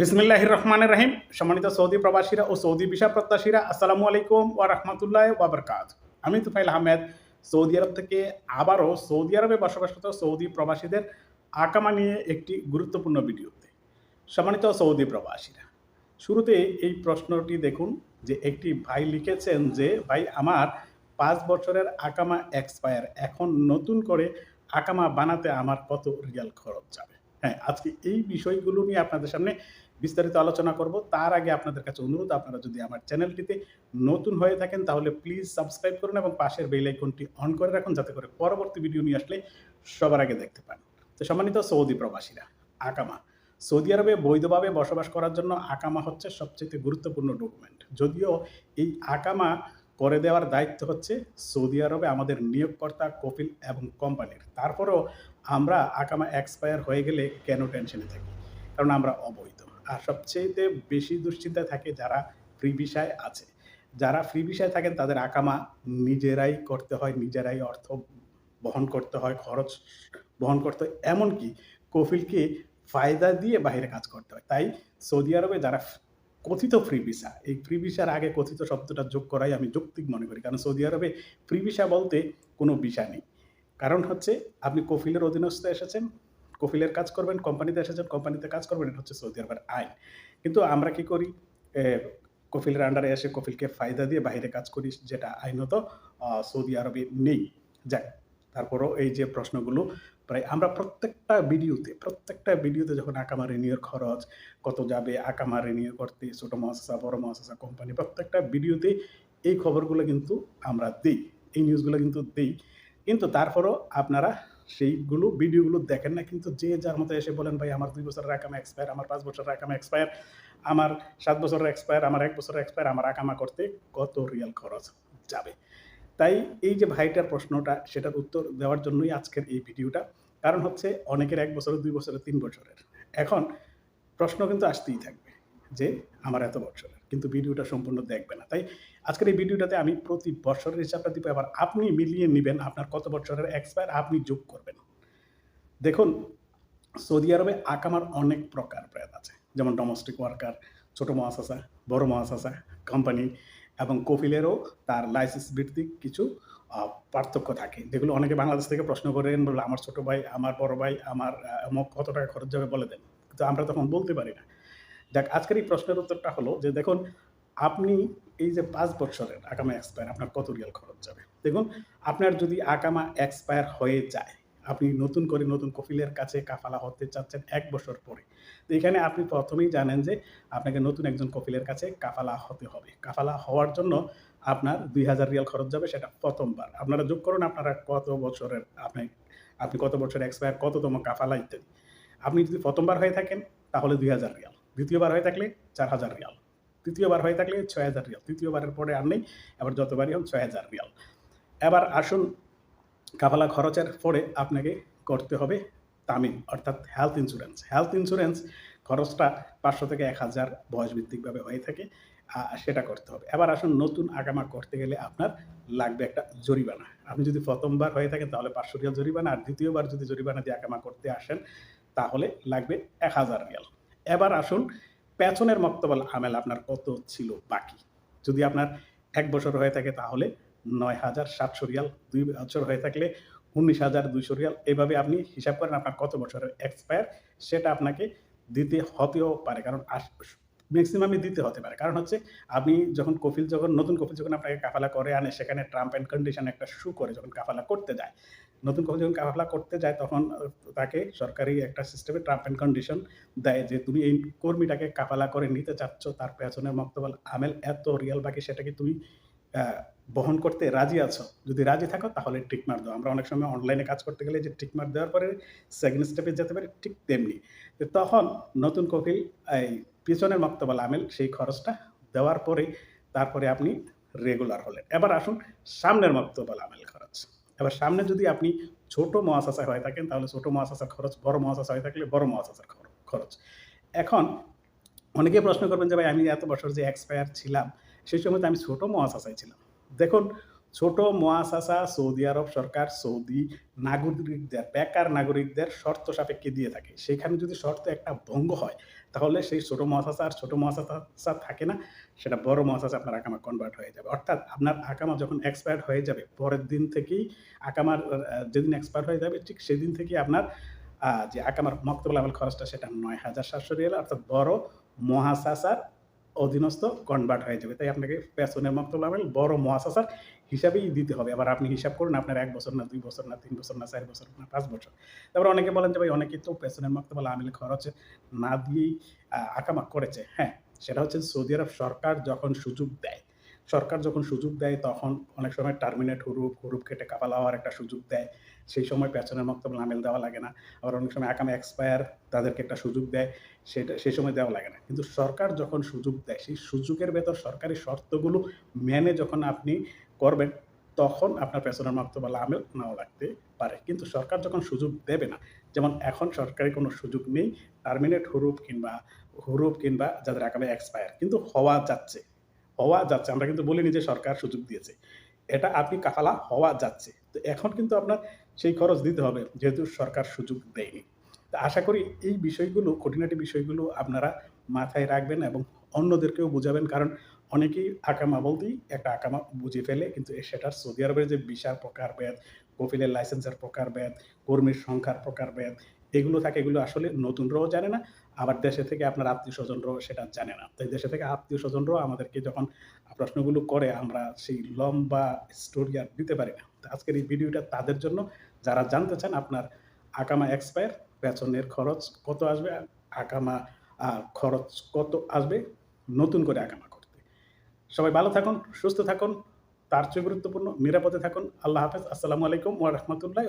বিসমিল্লাহির রহমানের রাহিম। সম্মানিত সৌদি প্রবাসীরা ও সৌদি ভিসা প্রত্যাশীরা, আসসালামু আলাইকুম ওয়া রাহমাতুল্লাহ ওয়াবারকাত আমি তুফাইল আহমেদ। সৌদি আরব থেকে আবারও সৌদি আরবে বসবাসরত সৌদি প্রবাসীদের আকামা নিয়ে একটি গুরুত্বপূর্ণ ভিডিওতে। সম্মানিত সৌদি প্রবাসীরা, শুরুতে এই প্রশ্নটি দেখুন যে একটি ভাই লিখেছেন যে, ভাই, আমার পাঁচ বছরের আকামা এক্সপায়ার। এখন নতুন করে আকামা বানাতে আমার কত রিয়াল খরচ যাবে? হ্যাঁ আজকে এই বিষয়গুলো নিয়ে আপনাদের সামনে বিস্তারিত আলোচনা করব। তার আগে আপনাদের কাছে অনুরোধ, আপনারা যদি আমার চ্যানেলটিতে নতুন হয়ে থাকেন তাহলে প্লিজ সাবস্ক্রাইব করুন এবং পাশের বেল আইকনটি অন করে রাখুন যাতে করে পরবর্তী ভিডিও নিয়ে আসলে সবার আগে দেখতে পান। তো সম্মানিত সৌদি প্রবাসীরা, আকামা। সৌদি আরবে বৈধভাবে বসবাস করার জন্য আকামা হচ্ছে সবচেয়ে গুরুত্বপূর্ণ ডকুমেন্ট। যদিও এই আকামা করে দেওয়ার দায়িত্ব হচ্ছে সৌদি আরবে আমাদের নিয়োগকর্তা কপিল এবং কোম্পানির। তারপরেও আমরা আকামা এক্সপায়ার হয়ে গেলে কেন টেনশনে থাকি? কারণ আমরা অবৈধ। আর সবচেয়ে বেশি দুশ্চিন্তায় থাকে যারা ফ্রি ভিসায় আছে। যারা ফ্রি ভিসায় থাকেন, তাদের আকামা নিজেরাই করতে হয়, নিজেরাই অর্থ বহন করতে হয়, খরচ বহন করতে হয়। এমনকি কফিলকে ফায়দা দিয়ে বাইরে কাজ করতে হয়। তাই সৌদি আরবে যারা কথিত ফ্রি ভিসা এই ফ্রি ভিসার আগে কথিত শব্দটা যোগ করাই আমি যৌক্তিক মনে করি। কারণ সৌদি আরবে ফ্রি ভিসা বলতে কোনো ভিসা নেই। কারণ হচ্ছে, আপনি কফিলের অধীনস্থ এসেছেন, কফিলের কাজ করবেন, কোম্পানিতে এসেছেন, কোম্পানিতে কাজ করবেন, এটা হচ্ছে সৌদি আরবের আইন। কিন্তু আমরা কি করি? কফিলের আন্ডারে এসে কফিলকে ফায়দা দিয়ে বাইরে কাজ করি, যেটা আইনত সৌদি আরবে নেই। যাক, তারপরও এই যে প্রশ্নগুলো প্রায় আমরা প্রত্যেকটা ভিডিওতে প্রত্যেকটা ভিডিওতে যখন আকামা রিনিউর খরচ, কত যাবে আকামা রিনিউ করতে, ছোটো মহাশাসা, বড় মহাশাসা কোম্পানি প্রত্যেকটা ভিডিওতে এই খবরগুলো কিন্তু আমরা দিই, এই নিউজগুলো কিন্তু দিই। কিন্তু তারপরও আপনারা সেইগুলো ভিডিওগুলো দেখেন না, কিন্তু যে যার মতো এসে বলেন, ভাই, আমার দুই বছরের আকামা এক্সপায়ার আমার পাঁচ বছরের আকামা এক্সপায়ার আমার সাত বছরের এক্সপায়ার আমার এক বছরের এক্সপায়ার আমার আকামা করতে কত রিয়াল খরচ যাবে? তাই এই যে ভাইটার প্রশ্নটা, সেটার উত্তর দেওয়ার জন্যই আজকের এই ভিডিওটা। কারণ হচ্ছে অনেকের এক বছরের, দুই বছরের, তিন বছরের। এখন প্রশ্ন কিন্তু আসতেই থাকবে যে, আমার এত বছরের। কিন্তু ভিডিওটা সম্পূর্ণ দেখবে না। তাই আজকের এই ভিডিওটাতে আমি প্রতি বছরের হিসাবটা দিব। এবার আপনি মিলিয়ে নেবেন আপনার কত বছরের এক্সপায়ার আপনি যোগ করবেন। দেখুন, সৌদি আরবে আকামার অনেক প্রকার প্রেদ আছে। যেমন ডোমেস্টিক ওয়ার্কার ছোট মহাশাসা বড় মহাশাসা কোম্পানি এবং কফিলেরও তার লাইসেন্স ভিত্তিক কিছু পার্থক্য থাকে। যেগুলো অনেকে বাংলাদেশ থেকে প্রশ্ন করেন বলে আমার ছোট ভাই, আমার বড় ভাই, আমার কত টাকা খরচ যাবে? বলে দেন। কিন্তু আমরা তখন বলতে পারি না। যাক, আজকের এই প্রশ্নের উত্তরটা হলো যে, দেখুন, আপনি এই যে পাঁচ বছরের আকামা এক্সপায়ার আপনার কত রিয়াল খরচ যাবে? দেখুন, আপনার যদি আকামা এক্সপায়ার হয়ে যায় আপনি নতুন করে নতুন কফিলের কাছে কাফালা হতে চাচ্ছেন এক বছর পরে। তো এখানে আপনি প্রথমেই জানেন যে আপনাকে নতুন একজন কফিলের কাছে কাফালা হতে হবে। কাফালা হওয়ার জন্য আপনার দুই হাজার রিয়াল খরচ যাবে সেটা প্রথমবার। আপনারা যোগ করুন, আপনারা কত বছরের আপনি আপনি কত বছর এক্সপায়ার কততম কাফালা ইত্যাদি। আপনি যদি প্রথমবার হয়ে থাকেন, তাহলে দুই হাজার রিয়াল। দ্বিতীয়বার হয়ে থাকলে চার হাজার রিয়াল। তৃতীয়বার হয়ে থাকলে ছয় হাজার রিয়াল। তৃতীয়বারের পরে আর নেই, এবার যতবারই হোক ছয় হাজার রিয়াল। এবার আসুন কাফালা খরচের পরে আপনাকে করতে হবে তামিম, অর্থাৎ হেলথ ইন্স্যুরেন্স হেলথ ইন্স্যুরেন্স খরচটা পাঁচশো থেকে এক হাজার বয়সভিত্তিকভাবে হয়ে থাকে সেটা করতে হবে। এবার আসুন নতুন আগামা করতে গেলে আপনার লাগবে একটা জরিমানা। আপনি যদি প্রথমবার হয়ে থাকেন তাহলে পাঁচশো রিয়াল জরিমানা, আর দ্বিতীয়বার যদি জরিমানা দিয়ে আগামা করতে আসেন তাহলে লাগবে এক হাজার রিয়াল। এবার আসুন পেছনের মক্তবল আমেল আপনার কত ছিল বাকি? যদি আপনার এক বছর হয়ে থাকে তাহলে নয় হাজার সাতশো রিয়াল, দুই বছর হয়ে থাকলে উনিশ হাজার দুইশো রিয়াল। এভাবে আপনি হিসাব করেন আপনার কত বছরের এক্সপায়ার সেটা আপনাকে দিতে হতেও পারে। কারণ ম্যাক্সিমামই দিতে হতে পারে। কারণ হচ্ছে আপনি যখন কফিল, যখন নতুন কফিল যখন আপনাকে কাফালা করে আনে, সেখানে ট্রাম্প অ্যান্ড কন্ডিশন একটা শু করে যখন কাফালা করতে যায়। নতুন কফিল যখন কাফালা করতে যায়, তখন তাকে সরকারি একটা সিস্টেমে ট্রাম্প অ্যান্ড কন্ডিশন দেয় যে, তুমি এই কর্মীটাকে কাফালা করে নিতে চাচ্ছ, তার পেছনের মক্তবল আমেল, এত রিয়াল বাকি, সেটাকে তুমি বহন করতে রাজি আছো? যদি রাজি থাকো, তাহলে টিক মার দাও। আমরা অনেক সময় অনলাইনে কাজ করতে গেলে যে টিক মার দেওয়ার পরে সেকেন্ড স্টেপে যেতে পারি, ঠিক তেমনি। তখন নতুন কপিল এই পিছনের মক্তবল আমেল, সেই খরচটা দেওয়ার পরে তারপরে আপনি রেগুলার হলেন। এবার আসুন সামনের মক্তবল আমেল খরচ। এবার সামনে যদি আপনি ছোট মহাশাসা হয়ে থাকেন, তাহলে ছোট মহাশাসার খরচ, বড় মহাশাসা হয়ে থাকলে বড় মহাশাসার খর- খরচ। এখন অনেকে প্রশ্ন করবেন যে, ভাই, আমি এত বছর যে এক্সপায়ার ছিলাম সেই সময় আমি ছোট মহাশাসায় ছিলাম। দেখুন, ছোট মহাশাসা সৌদি আরব সরকার, সৌদি নাগরিকদের, বেকার নাগরিকদের শর্ত সাপেক্ষে দিয়ে থাকে। সেখানে যদি শর্ত একটা ভঙ্গ হয়, তাহলে সেই ছোট মহাসাসা আর ছোট মহাশাসা থাকে না, সেটা বড় মহাসাসা আপনার আকামা কনভার্ট হয়ে যাবে। অর্থাৎ আপনার আকামা যখন এক্সপায়ার হয়ে যাবে, পরের দিন থেকেই আকামার যেদিন এক্সপায়ার হয়ে যাবে, ঠিক সেদিন থেকেই আপনার যে আকামার মক্তবুল আমল খরচটা সেটা নয় হাজার সাতশো রিয়াল, অর্থাৎ বড় মহাসাসার অধীনস্থ কনভার্ট হয়ে যাবে। তাই আপনাকে পেছনের মক্তবুল আমল বড় মহাসাসার হিসাবেই দিতে হবে। আবার আপনি হিসাব করুন, আপনার এক বছর না, দুই বছর না, তিন বছর না, চার বছর না, পাঁচ বছর। তারপর অনেকে বলেন যে ভাই, অনেকে তো পেছনের মক্তবুল আমিল খরচ না দিয়েই আকামা করেছে। হ্যাঁ সেটা হচ্ছে সৌদি আরব সরকার যখন সুযোগ দেয়, সরকার যখন সুযোগ দেয়, তখন অনেক সময় টার্মিনেট হুরুপ হুরুপ কেটে কাপালা হওয়ার একটা সুযোগ দেয়। সেই সময় পেছনের মক্তব্য আমেল দেওয়া লাগে না। আবার অনেক সময় আকামে এক্সপায়ার তাদেরকে একটা সুযোগ দেয়। সেটা সেই সময় দেওয়া লাগে না। কিন্তু সরকার যখন সুযোগ দেয়, সেই সুযোগের ভেতর সরকারি শর্তগুলো মেনে যখন আপনি করবেন, তখন আপনার পেছনের মক্তব্য আমেল নাও লাগতে পারে। কিন্তু সরকার যখন সুযোগ দেবে না, যেমন এখন সরকারি কোনো সুযোগ নেই টার্মিনেট হুরুপ কিংবা হুরুপ কিংবা যাদের আকামে এক্সপায়ার কিন্তু হওয়া যাচ্ছে। হওয়া যাচ্ছে, আমরা কিন্তু বলিনি যে সরকার সুযোগ দিয়েছে। এটা আপনি কাফালা হওয়া যাচ্ছে। তো এখন কিন্তু আপনার সেই খরচ দিতে হবে, যেহেতু সরকার সুযোগ দেয়নি। তো আশা করি এই বিষয়গুলো খুঁটিনাটি বিষয়গুলো আপনারা মাথায় রাখবেন এবং অন্যদেরকেও বোঝাবেন। কারণ অনেকেই আকামা বলতেই একটা আকামা বুঝে ফেলে, কিন্তু এ সেটার সৌদি আরবের যে বিশার প্রকারভেদ কপিলের লাইসেন্সের প্রকার প্রকারভেদ কর্মীর সংখ্যার প্রকার প্রকারভেদ এগুলো থাকে, এগুলো আসলে নতুনরাও জানে না, আবার দেশে থেকে আপনার আত্মীয় স্বজনরাও সেটা জানে না। তাই দেশে থেকে আত্মীয় স্বজনরাও আমাদেরকে যখন প্রশ্নগুলো করে, আমরা সেই লম্বা স্টোরি আর দিতে পারি না। আজকের এই ভিডিওটা তাদের জন্য। যারা জানতে চান আপনার আকামা এক্সপায়ার পেছনের খরচ কত আসবে? আকামা খরচ কত আসবে? নতুন করে আকামা করতে। সবাই ভালো থাকুন, সুস্থ থাকুন, তার চেয়ে গুরুত্বপূর্ণ, নিরাপদে থাকুন। আল্লাহ হাফেজ। আসসালামু আলাইকুম ওয়া রাহমাতুল্লাহি